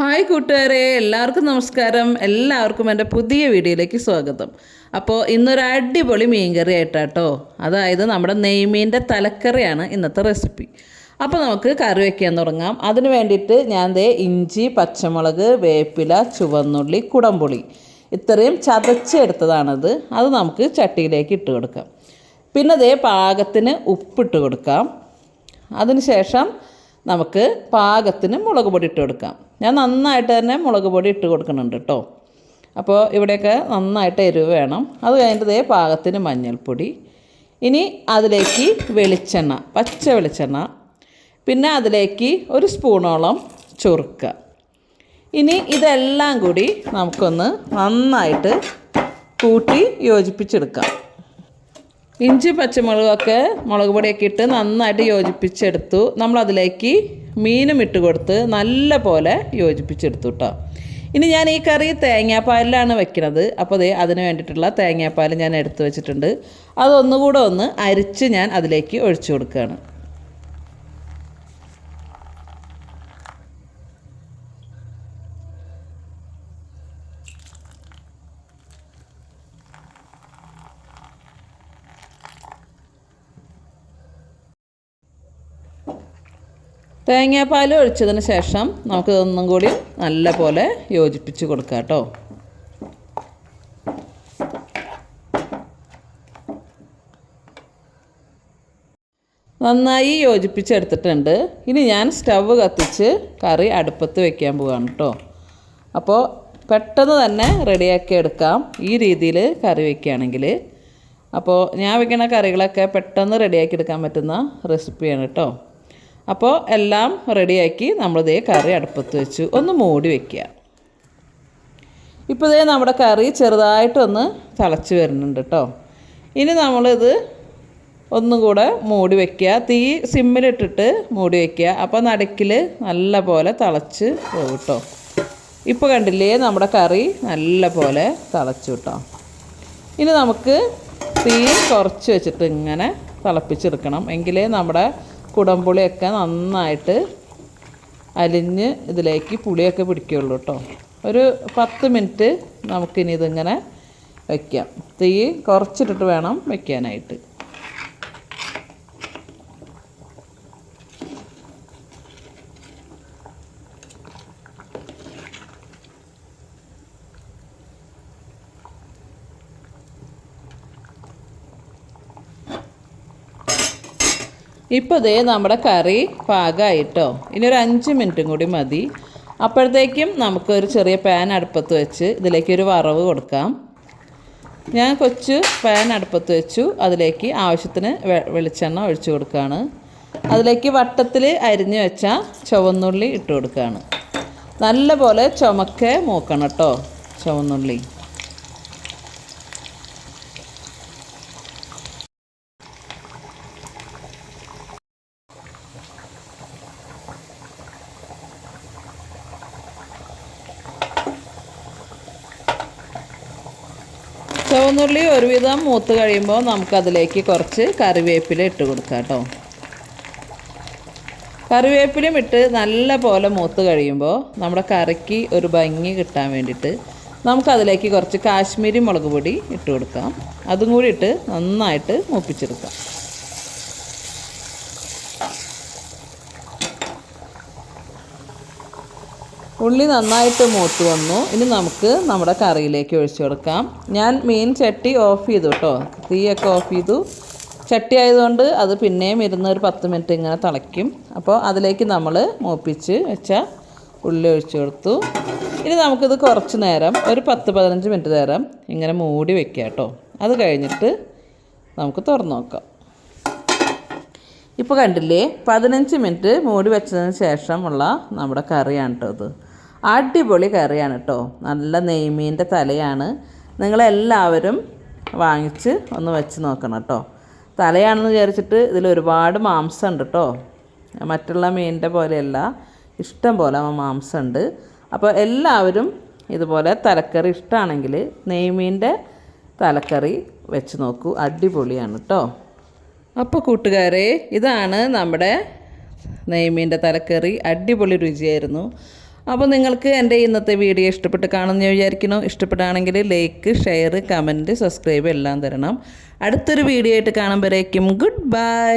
Hi കൂട്ടുകാരെ എല്ലാവർക്കും നമസ്കാരം. എല്ലാവർക്കും എന്റെ പുതിയ വീഡിയോയിലേക്ക് സ്വാഗതം. അപ്പോൾ ഇന്നൊരു അടിപൊളി മീൻകറി ആയിട്ടാട്ടോ. അതായത് നമ്മുടെ നെയ്മീന്റെ തലക്കറിയാണ് ഇന്നത്തെ റെസിപ്പി. അപ്പോൾ നമുക്ക് കറി വയ്ക്കാൻ തുടങ്ങാം. അതിന് വേണ്ടിയിട്ട് ഞാൻ ദേ ഇഞ്ചി പച്ചമുളക് വേപ്പില ചുവന്നുള്ളി കുടംപുളി ഇത്രയും ചതച്ചെടുത്തതാണത്. അത് നമുക്ക് ചട്ടിയിലേക്ക് ഇട്ട് കൊടുക്കാം. പിന്നെ ദേ പാകത്തിന് ഉപ്പിട്ട് കൊടുക്കാം. അതിനുശേഷം നമുക്ക് പാകത്തിന് മുളക് പൊടി ഇട്ട് കൊടുക്കാം. ഞാൻ നന്നായിട്ട് തന്നെ മുളക് പൊടി ഇട്ട് കൊടുക്കുന്നുണ്ട് കേട്ടോ. അപ്പോൾ ഇവിടെയൊക്കെ നന്നായിട്ട് എരിവ് വേണം. അത് കഴിഞ്ഞിട്ടതേ പാകത്തിന് മഞ്ഞൾപ്പൊടി. ഇനി അതിലേക്ക് വെളിച്ചെണ്ണ പച്ച വെളിച്ചെണ്ണ. പിന്നെ അതിലേക്ക് ഒരു സ്പൂണോളം ചൊറുക്ക. ഇനി ഇതെല്ലാം കൂടി നമുക്കൊന്ന് നന്നായിട്ട് കൂട്ടി യോജിപ്പിച്ചെടുക്കാം. ഇഞ്ചി പച്ചമുളകൊക്കെ മുളക് പൊടിയൊക്കെ ഇട്ട് നന്നായിട്ട് യോജിപ്പിച്ചെടുത്തു. നമ്മൾ അതിലേക്ക് മീനും ഇട്ട് കൊടുത്ത് നല്ല പോലെ യോജിപ്പിച്ചെടുത്തു കേട്ടോ ഇനി ഞാൻ ഈ കറി തേങ്ങാപ്പാലിലാണ് വെക്കുന്നത് അപ്പോൾ ദേ അതിന് വേണ്ടിയിട്ടുള്ള തേങ്ങാപ്പാൽ ഞാൻ എടുത്തു വെച്ചിട്ടുണ്ട്. അതൊന്നുകൂടെ ഒന്ന് അരിച്ച് ഞാൻ അതിലേക്ക് ഒഴിച്ചു കൊടുക്കുകയാണ്. തേങ്ങാപ്പാൽ ഒഴിച്ചതിന് ശേഷം നമുക്ക് ഒന്നും കൂടി നല്ല പോലെ യോജിപ്പിച്ച് കൊടുക്കാം കേട്ടോ. നന്നായി യോജിപ്പിച്ചെടുത്തിട്ടുണ്ട്. ഇനി ഞാൻ സ്റ്റവ് കത്തിച്ച് കറി അടുപ്പത്ത് വെക്കാൻ പോവാണ് കേട്ടോ. അപ്പോൾ പെട്ടെന്ന് തന്നെ റെഡിയാക്കി എടുക്കാം ഈ രീതിയിൽ കറി വയ്ക്കുകയാണെങ്കിൽ അപ്പോൾ ഞാൻ വെക്കുന്ന കറികളൊക്കെ പെട്ടെന്ന് റെഡിയാക്കി എടുക്കാൻ പറ്റുന്ന റെസിപ്പിയാണ് കേട്ടോ. അപ്പോൾ എല്ലാം റെഡിയാക്കി നമ്മളിതേ കറി അടുപ്പത്ത് വെച്ചു. ഒന്ന് മൂടി വയ്ക്കുക ഇപ്പോൾ ഇതേ നമ്മുടെ കറി ചെറുതായിട്ടൊന്ന് തിളച്ച് വരുന്നുണ്ട് കേട്ടോ ഇനി നമ്മളിത് ഒന്നും കൂടെ മൂടി വയ്ക്കുക തീ സിമ്മിലിട്ടിട്ട് മൂടി വയ്ക്കുക അപ്പോൾ നടുക്കിൽ നല്ല പോലെ തിളച്ച് പോകും കേട്ടോ ഇപ്പോൾ കണ്ടില്ലേ നമ്മുടെ കറി നല്ല പോലെ തിളച്ചു കേട്ടോ ഇനി നമുക്ക് തീ കുറച്ച് വെച്ചിട്ട് ഇങ്ങനെ തിളപ്പിച്ചെടുക്കണം. എങ്കിലേ നമ്മുടെ കുടംപുളിയൊക്കെ നന്നായിട്ട് അലിഞ്ഞ് ഇതിലേക്ക് പുളിയൊക്കെ പിടിക്കുകയുള്ളൂ കേട്ടോ ഒരു പത്ത് മിനിറ്റ് നമുക്കിനി ഇതിങ്ങനെ വയ്ക്കാം തീ കുറച്ചിട്ടിട്ട് വേണം വയ്ക്കാനായിട്ട് ഇപ്പോൾ ദേ നമ്മുടെ കറി പാകമായിട്ടോ ഇനി ഒരു അഞ്ച് മിനിറ്റും കൂടി മതി. അപ്പോഴത്തേക്കും നമുക്കൊരു ചെറിയ പാൻ അടുപ്പത്ത് വെച്ച് ഇതിലേക്ക് ഒരു വറവ് കൊടുക്കാം. ഞാൻ കൊച്ചു പാൻ അടുപ്പത്ത് വെച്ചു. അതിലേക്ക് ആവശ്യത്തിന് വെളിച്ചെണ്ണ ഒഴിച്ചു കൊടുക്കുകയാണ് അതിലേക്ക് വട്ടത്തിൽ അരിഞ്ഞു വെച്ച ചുവന്നുള്ളി ഇട്ട് കൊടുക്കുകയാണ് നല്ലപോലെ ചുമക്കെ മൂക്കണം കേട്ടോ ചുവന്നുള്ളി. ചുവന്നുള്ളി ഒരുവിധം മൂത്ത് കഴിയുമ്പോൾ നമുക്കതിലേക്ക് കുറച്ച് കറിവേപ്പില ഇട്ട് കൊടുക്കാം കേട്ടോ. കറിവേപ്പിലും ഇട്ട് നല്ല പോലെ മൂത്ത് കഴിയുമ്പോൾ നമ്മുടെ കറിക്ക് ഒരു ഭംഗി കിട്ടാൻ വേണ്ടിയിട്ട് നമുക്കതിലേക്ക് കുറച്ച് കാശ്മീരി മുളക് പൊടി ഇട്ട് കൊടുക്കാം. അതും കൂടി ഇട്ട് നന്നായിട്ട് മൂപ്പിച്ചെടുക്കാം. ഉള്ളി നന്നായിട്ട് മൂത്ത് വന്നു. ഇനി നമുക്ക് നമ്മുടെ കറിയിലേക്ക് ഒഴിച്ചു കൊടുക്കാം. ഞാൻ മീൻ ചട്ടി ഓഫ് ചെയ്തു കേട്ടോ. തീയൊക്കെ ഓഫ് ചെയ്തു. ചട്ടി ആയതുകൊണ്ട് അത് പിന്നെയും ഇരുന്ന് ഒരു പത്ത് മിനിറ്റ് ഇങ്ങനെ തിളയ്ക്കും. അപ്പോൾ അതിലേക്ക് നമ്മൾ മൂപ്പിച്ച് വെച്ച ഉള്ളി ഒഴിച്ചു കൊടുത്തു. ഇനി നമുക്കിത് കുറച്ച് നേരം ഒരു പത്ത് പതിനഞ്ച് മിനിറ്റ് നേരം ഇങ്ങനെ മൂടി വെക്കുക കേട്ടോ. അത് കഴിഞ്ഞിട്ട് നമുക്ക് തുറന്നു നോക്കാം. ഇപ്പോൾ കണ്ടില്ലേ പതിനഞ്ച് മിനിറ്റ് മൂടി വെച്ചതിന് ശേഷമുള്ള നമ്മുടെ കറിയാണ് കേട്ടോ ഇത്. അടിപൊളി കറിയാണ് കേട്ടോ നല്ല നെയ്മീന്റെ തലയാണ്. നിങ്ങളെല്ലാവരും വാങ്ങിച്ച് ഒന്ന് വെച്ച് നോക്കണം കേട്ടോ തലയാണെന്ന് വിചാരിച്ചിട്ട് ഇതിൽ ഒരുപാട് മാംസം ഉണ്ട് കേട്ടോ മറ്റുള്ള മീനിന്റെ പോലെയല്ല. ഇഷ്ടം പോലെ മാംസം ഉണ്ട് അപ്പോൾ എല്ലാവരും ഇതുപോലെ തലക്കറി ഇഷ്ടമാണെങ്കിൽ നെയ്മീന്റെ തലക്കറി വെച്ച് നോക്കൂ. അടിപൊളിയാണ് കേട്ടോ അപ്പോൾ കൂട്ടുകാരെ ഇതാണ് നമ്മുടെ നെയ്മീന്റെ തലക്കറി. അടിപൊളി രുചിയായിരുന്നു. അപ്പോൾ നിങ്ങൾക്ക് എന്റെ ഇന്നത്തെ വീഡിയോ ഇഷ്ടപ്പെട്ട് കാണുമെന്ന് വിചാരിക്കുന്നു. ഇഷ്ടപ്പെടുകയാണെങ്കിൽ ലൈക്ക് ഷെയർ കമന്റ് സബ്സ്ക്രൈബ് എല്ലാം തരണം. അടുത്തൊരു വീഡിയോ ആയിട്ട് കാണുമ്പോഴേക്കും ഗുഡ് ബൈ